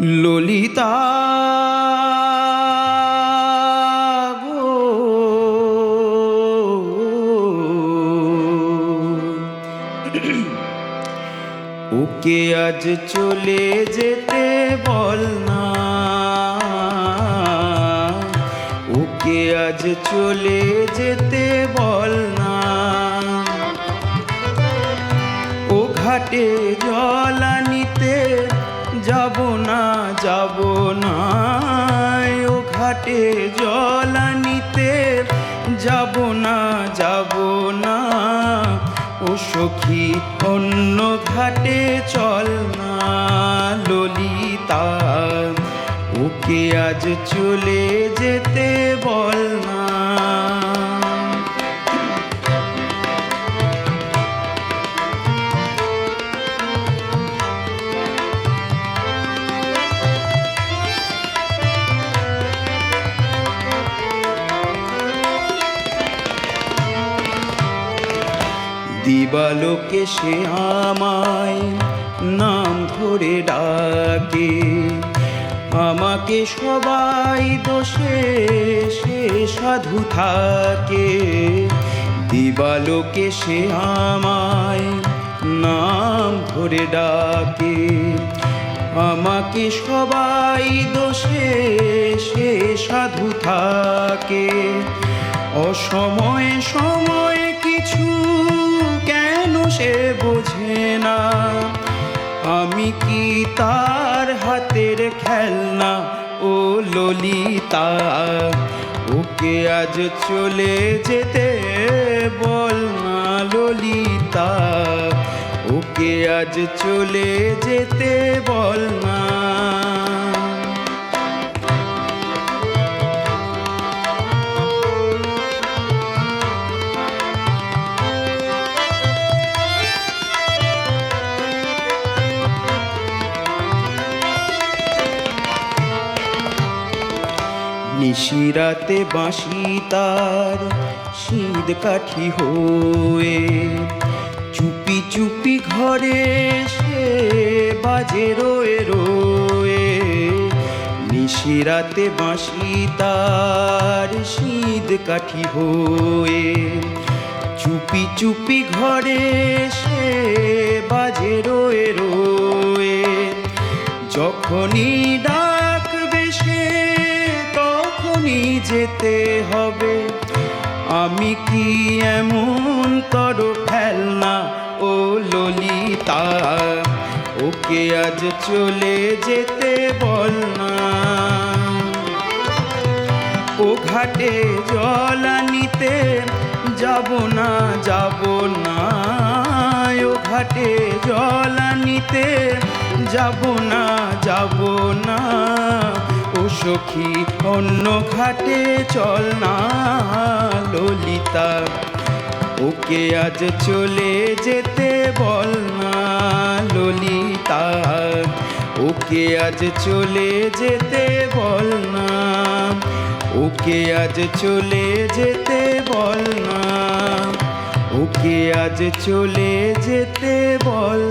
ললিতা ওকে আজ চলে যেতে বল না। ওকে আজ চলে যেতে বল না। ও ঘাটে জল আনিতে যাব না যাব না। ও ঘাটে জল আনিতে যাব না যাব না। ও সখী, অন্য ঘাটে চল না, ললিতা। ওকে আজ চলে যেতে দিবালোকে সে আমায় নাম ধরে ডাকে। আমাকে সবাই দোষে সে সাধু থাকে। দিবালোকে সে আমায় নাম ধরে ডাকে। আমাকে সবাই দোষে সে সাধু থাকে। অসময়ে সময় সে বোঝে না। আমি কি তার হাতের খেলনা? ও ললিতা, ওকে আজ চলে যেতে বল না ললিতা। ওকে আজ চলে যেতে বল না নিশিরাতে বাঁশি তার শীত কাঠি হয়ে চুপি চুপি ঘরে সে বাজে রোয়ে রোয়ে। নিশিরাতে বাঁশি তার শীত কাঠি হয়ে চুপি চুপি ঘরে সে বাজে রোয়ে রোয়ে। যখনই ডাকবে যেতে হবে। আমি কি এমন তর ফেলনা? ও ললিতা, ওকে আজ চলে যেতে বল না। ও ঘাটে জল আনিতে যাব না যাব না। ও ঘাটে জল আনিতে যাব না যাব না। সখী, অন্য ঘাটে চল না ললিতা। ওকে আজ চলে যেতে বল না ললিতা। ওকে আজ চলে যেতে বল না। ওকে আজ চলে যেতে বল না। ওকে আজ চলে যেতে বল